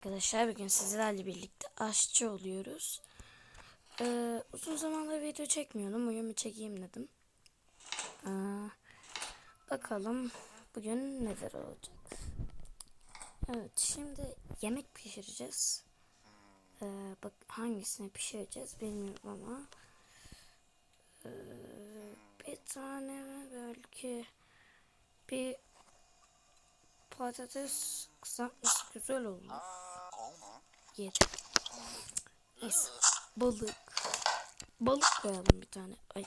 Arkadaşlar bugün sizlerle birlikte aşçı oluyoruz. Ee, uzun zamandır video çekmiyordum. Bugün bir çekeyim dedim. Ee, bakalım bugün neler olacak. Evet şimdi yemek pişireceğiz. Ee, bak hangisini pişireceğiz bilmiyorum ama. Ee, bir tane belki bir patates kızartması güzel olur. Yerim. Neyse. Balık. Balık koyalım bir tane. Ay.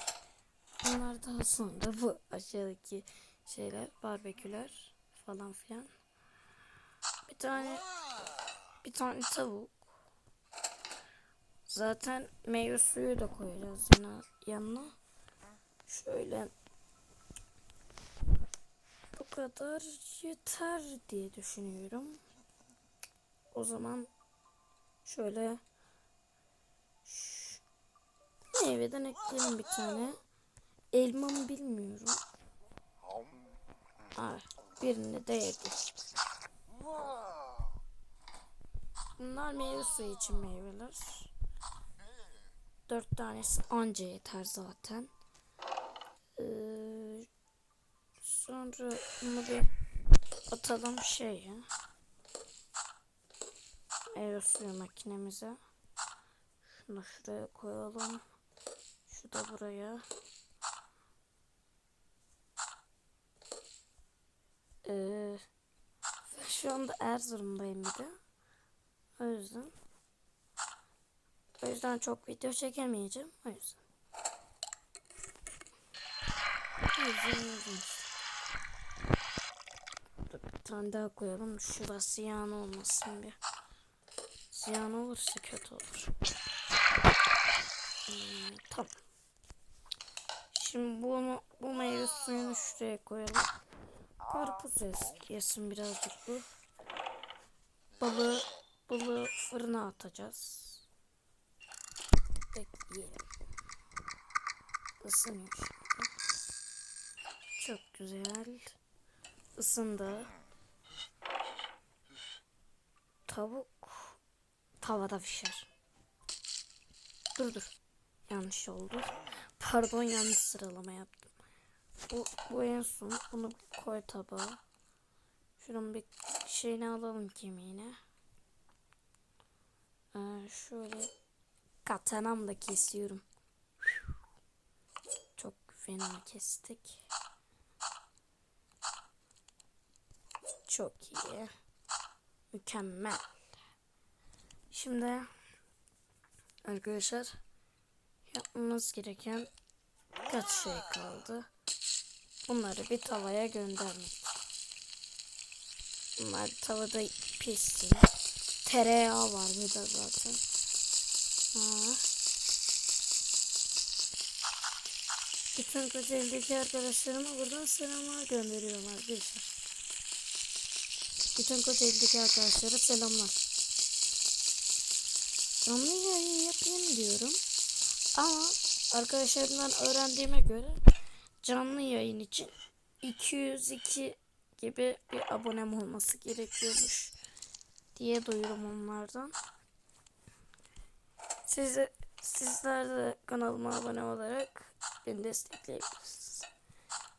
Bunlar daha sonra bu aşağıdaki şeyler. Barbeküler falan filan. Bir tane bir tane tavuk. Zaten meyve suyu da koyacağız yine yanına. Şöyle bu kadar yeter diye düşünüyorum. O zaman şöyle şu meyveden ekleyelim bir tane. Elmamı bilmiyorum. Aa, birini de yedim. Bunlar meyve suyu için meyveler. Dört tanesi anca yeter zaten. Ee, sonra bunu bir atalım şeye. Meyve suyu makinemize. Şunu şuraya koyalım. Şu da buraya. Ee, şu anda Erzurum'dayım bir de. O yüzden. O yüzden çok video çekemeyeceğim. O yüzden. O yüzden, bir tane daha koyalım. Şurası yan olmasın bir. Ziyan olursa kötü olur. Hmm, tamam. Şimdi bunu bu meyve suyunu şuraya koyalım. Karpuz yesin, birazcık bu. Balığı, balığı fırına atacağız. Bekleyelim. Isınıyor şimdi. Çok güzel. Isındı. Tavuk tavada pişer. Dur dur. Yanlış oldu. Pardon yanlış sıralama yaptım. Bu, bu en son. Bunu koy tabağa. Şunun bir şeyini alalım kemiğine. Ee, şöyle katanamla kesiyorum. Çok fena kestik. Çok iyi. Mükemmel. Şimdi arkadaşlar yapmamız gereken birkaç şey kaldı. Bunları bir tavaya göndermek. Bunlar tavada pişsin. Tereyağı var burada zaten. Ha. Bütün Kocaeli'deki arkadaşlarıma buradan selamlar gönderiyorum arkadaşlar. Bütün Kocaeli'deki arkadaşlara selamlar canlı yayın yapayım diyorum. Ama arkadaşlarımdan öğrendiğime göre canlı yayın için 202 gibi bir abonem olması gerekiyormuş diye duyurum onlardan. Siz sizler de kanalıma abone olarak beni destekleyebilirsiniz.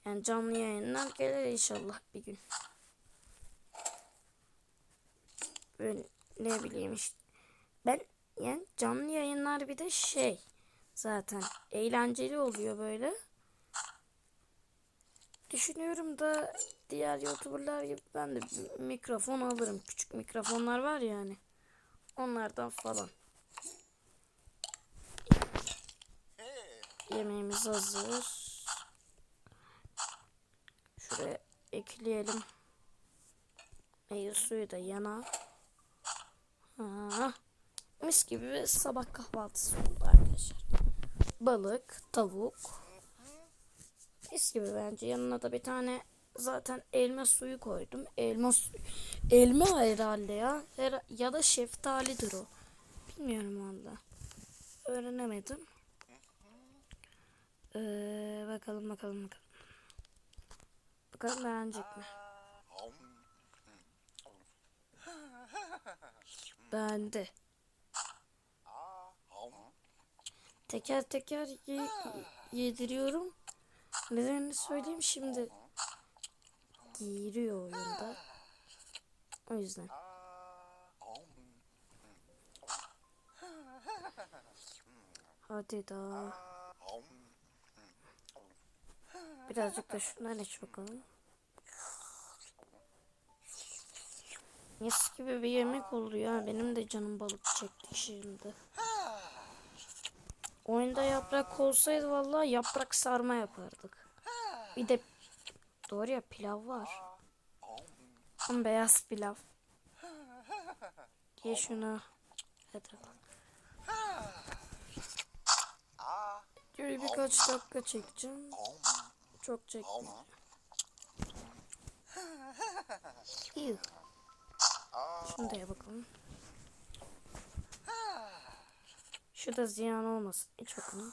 Yani canlı yayınlar gelir inşallah bir gün. Böyle ne bileyim işte. Ben yani canlı yayınlar bir de şey zaten eğlenceli oluyor böyle. Düşünüyorum da diğer youtuberlar gibi ben de mikrofon alırım. Küçük mikrofonlar var ya hani. Onlardan falan. Yemeğimiz hazır. Şuraya ekleyelim. Meyve suyu da yana. Ha. Mis gibi bir sabah kahvaltısı oldu arkadaşlar. Balık, tavuk. Mis gibi bence. Yanına da bir tane zaten elma suyu koydum. Elma suyu. Elma herhalde ya. Her ya da şeftalidir o. Bilmiyorum valla. Öğrenemedim. Ee, bakalım bakalım bakalım. Bakalım beğenecek mi? beğendi. Teker teker ye- yediriyorum. Nedenini söyleyeyim şimdi. Giriyor oyunda. O yüzden. Hadi daha. Birazcık da şundan iç bakalım. Mis gibi bir yemek oldu ya. Benim de canım balık çekti şimdi. Oyunda yaprak olsaydı vallahi yaprak sarma yapardık. Bir de doğru ya pilav var. Ama beyaz pilav. Ye şunu. Hadi. Şöyle birkaç dakika çekeceğim. Çok çekmeyeceğim. İyi. Şunu da bakalım. Şu da ziyan olmasın. İç bakalım.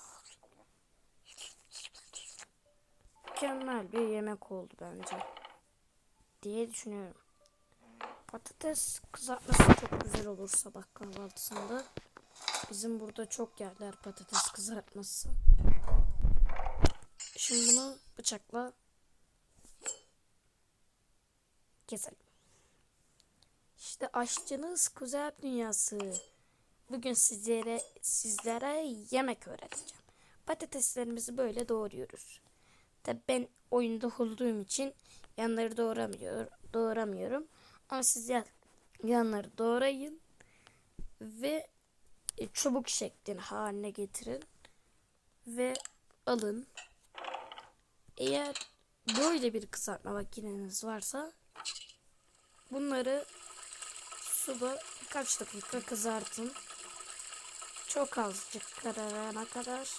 Mükemmel bir yemek oldu bence. Diye düşünüyorum. Patates kızartması çok güzel olur sabah kahvaltısında. Bizim burada çok yerler patates kızartması. Şimdi bunu bıçakla keselim. İşte aşçınız Kuzey Dünyası. Bugün sizlere sizlere yemek öğreteceğim. Patateslerimizi böyle doğruyoruz. Tabi ben oyunda olduğum için yanları doğramıyor, doğramıyorum. Ama siz yan, yanları doğrayın ve e, çubuk şeklin haline getirin ve alın. Eğer böyle bir kızartma makineniz varsa bunları suda birkaç dakika kızartın. Çok azıcık kararana kadar.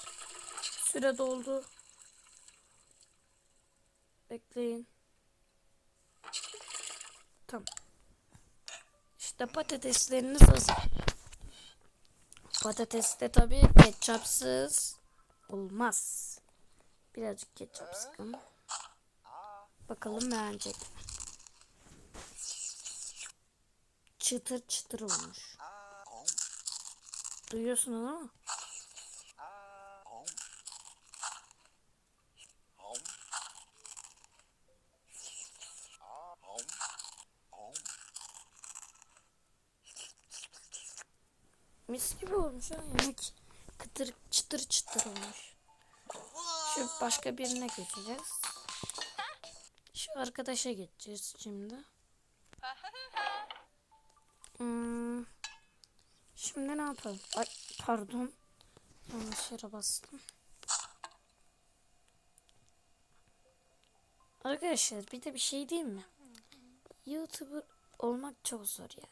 Süre doldu. Bekleyin. Tamam. İşte patatesleriniz hazır. Patates de tabii ketçapsız olmaz. Birazcık ketçap sıkın. Bakalım beğenecek mi? Çıtır çıtır olmuş. Duyuyorsun onu mu? Mis gibi olmuş ha yemek. Kıtır çıtır çıtır olmuş. Şu başka birine geçeceğiz. Şu arkadaşa geçeceğiz şimdi. Hmm. Şimdi ne yapalım? Ay pardon. Yanlış yere bastım. Arkadaşlar bir de bir şey diyeyim mi? YouTuber olmak çok zor ya.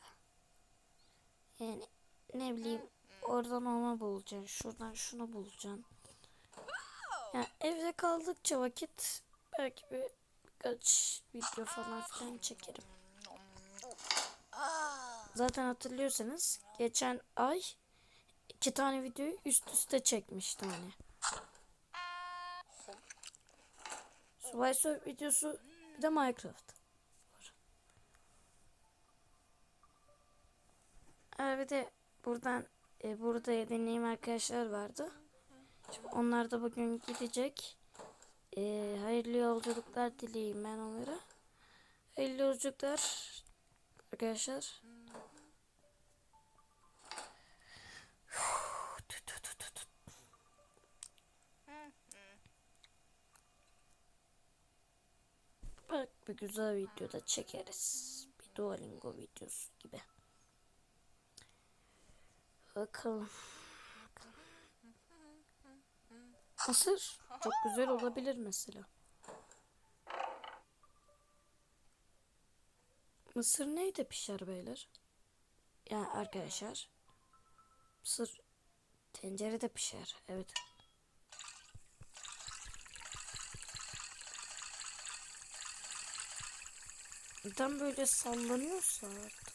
Yani ne bileyim oradan onu bulacaksın. Şuradan şunu bulacaksın. Yani evde kaldıkça vakit belki bir birkaç video falan filan çekerim. Zaten hatırlıyorsanız geçen ay iki tane videoyu üst üste çekmiştim hani. Surf videosu bir de Minecraft. Ha, bir de buradan e, burada edindiğim arkadaşlar vardı. Şimdi onlar da bugün gidecek. E, hayırlı yolculuklar dileyim ben onlara. Hayırlı yolculuklar arkadaşlar. Bak bir güzel video da çekeriz. Bir Duolingo videosu gibi. Bakalım. Mısır çok güzel olabilir mesela. Mısır neyde pişer beyler? Yani arkadaşlar. Mısır tencerede pişer. Evet. Neden böyle sallanıyorsa artık.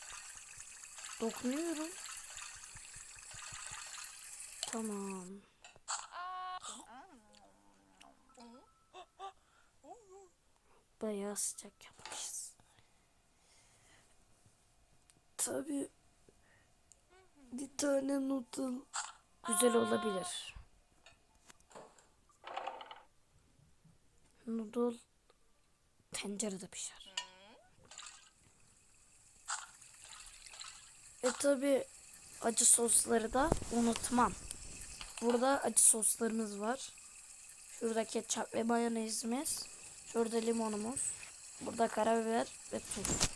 Dokunuyorum. Tamam. Bayağı sıcak yapmışız. Tabii Bir tane noodle güzel olabilir. Noodle tencerede pişer. E tabi acı sosları da unutmam. Burada acı soslarımız var. Şurada ketçap ve mayonezimiz. Şurada limonumuz. Burada karabiber ve tuz.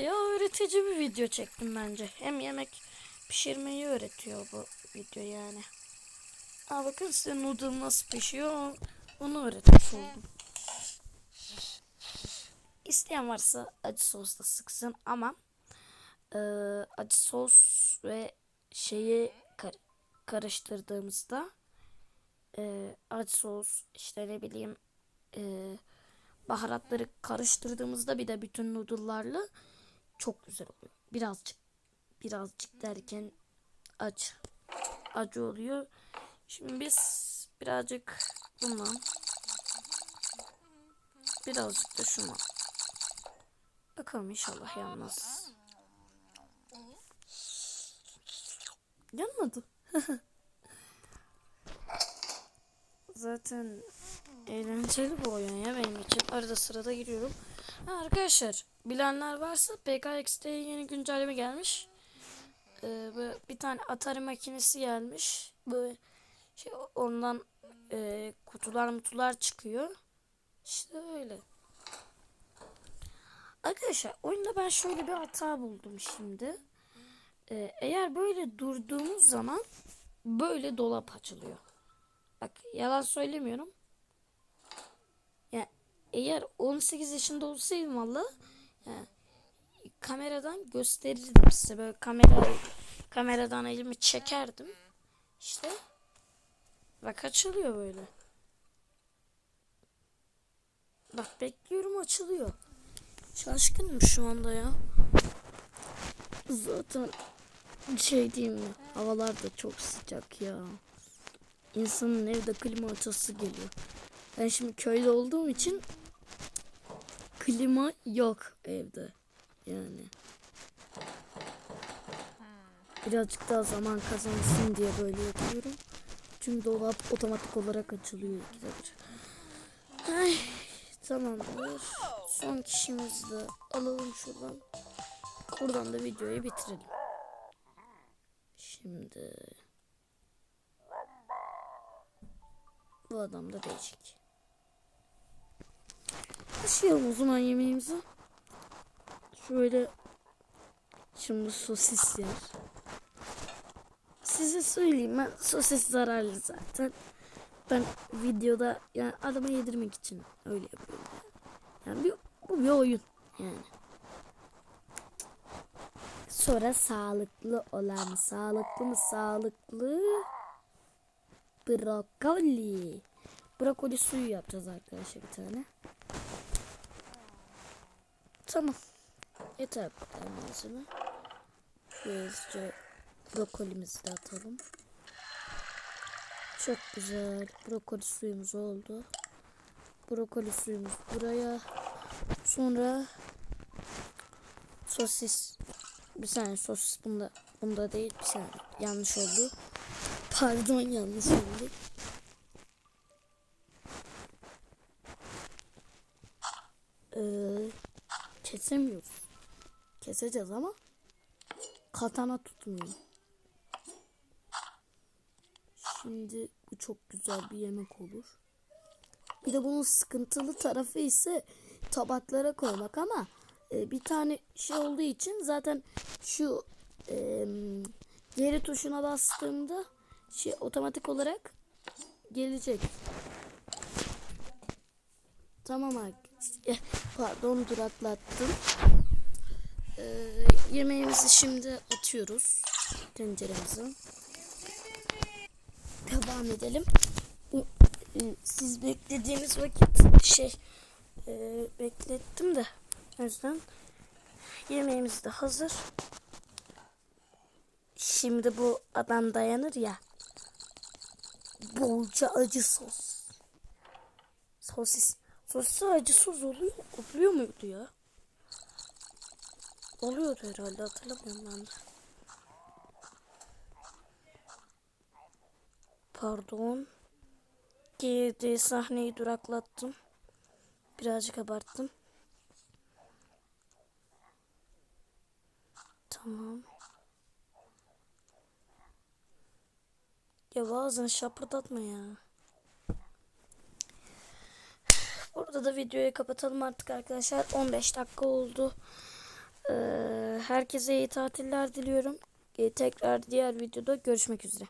Bayağı öğretici bir video çektim bence. Hem yemek pişirmeyi öğretiyor bu video yani. Aa bakın size noodle nasıl pişiyor onu öğretmiş oldum. İsteyen varsa acı sos da sıksın ama e, acı sos ve şeyi kar- karıştırdığımızda e, acı sos işte ne bileyim e, baharatları karıştırdığımızda bir de bütün noodle'larla çok güzel oluyor. Birazcık birazcık derken acı acı oluyor. Şimdi biz birazcık bundan birazcık da şundan Bakalım inşallah yanmaz. Yanmadı. Zaten eğlenceli bir oyun ya benim için. Arada sırada giriyorum. Arkadaşlar bilenler varsa PKX'de yeni güncelleme gelmiş. Ee, bir tane Atari makinesi gelmiş. Böyle şey ondan e, kutular mutular çıkıyor. İşte öyle. Arkadaşlar oyunda ben şöyle bir hata buldum şimdi. Ee, eğer böyle durduğumuz zaman böyle dolap açılıyor. Bak yalan söylemiyorum. Yani eğer 18 yaşında olsaydım valla kameradan gösterirdim size. Böyle kamera kameradan elimi çekerdim. İşte bak açılıyor böyle. Bak bekliyorum açılıyor. Şaşkınım şu anda ya. Zaten şey diyeyim mi? Havalar da çok sıcak ya. İnsanın evde klima açası geliyor. Ben şimdi köyde olduğum için klima yok evde. Yani. Birazcık daha zaman kazansın diye böyle yapıyorum. Çünkü dolap otomatik olarak açılıyor. Ay, tamamdır. Son kişimizi de alalım şuradan. Buradan da videoyu bitirelim. Şimdi bu adam da değişik. Başlayalım o zaman yemeğimizi. Şöyle şimdi sosis yer. Size söyleyeyim ben sosis zararlı zaten. Ben videoda yani adama yedirmek için öyle yapıyorum. Yani bir, bu bir oyun yani. Sonra sağlıklı olan sağlıklı mı sağlıklı brokoli. Brokoli suyu yapacağız arkadaşlar bir tane. Tamam. Yeter bu kadar malzeme. Böylece brokolimizi de atalım. Çok güzel. Brokoli suyumuz oldu. Brokoli suyumuz buraya. Sonra sosis. Bir saniye sosis bunda bunda değil. Bir saniye yanlış oldu. Pardon yanlış oldu. Ee, kesemiyoruz. Keseceğiz ama katana tutmuyor. Şimdi bu çok güzel bir yemek olur. Bir de bunun sıkıntılı tarafı ise tabaklara koymak ama e, bir tane şey olduğu için zaten şu e, geri tuşuna bastığımda şey otomatik olarak gelecek. Tamam arkadaşlar. Pardon duraklattım. E, yemeğimizi şimdi atıyoruz tenceremize. Devam edelim. E, siz beklediğiniz vakit şey e, beklettim de o yüzden yemeğimiz de hazır. Şimdi bu adam dayanır ya. Bolca acı sos. Sosis. Sosis acısız oluyor, oluyor muydu ya? Oluyordu herhalde hatırlamıyorum ben de. Pardon. Girdiği sahneyi duraklattım. Birazcık abarttım. Tamam. Ya bazen şapırdatma ya. Burada da videoyu kapatalım artık arkadaşlar. 15 dakika oldu. Ee, herkese iyi tatiller diliyorum. Ee, tekrar diğer videoda görüşmek üzere.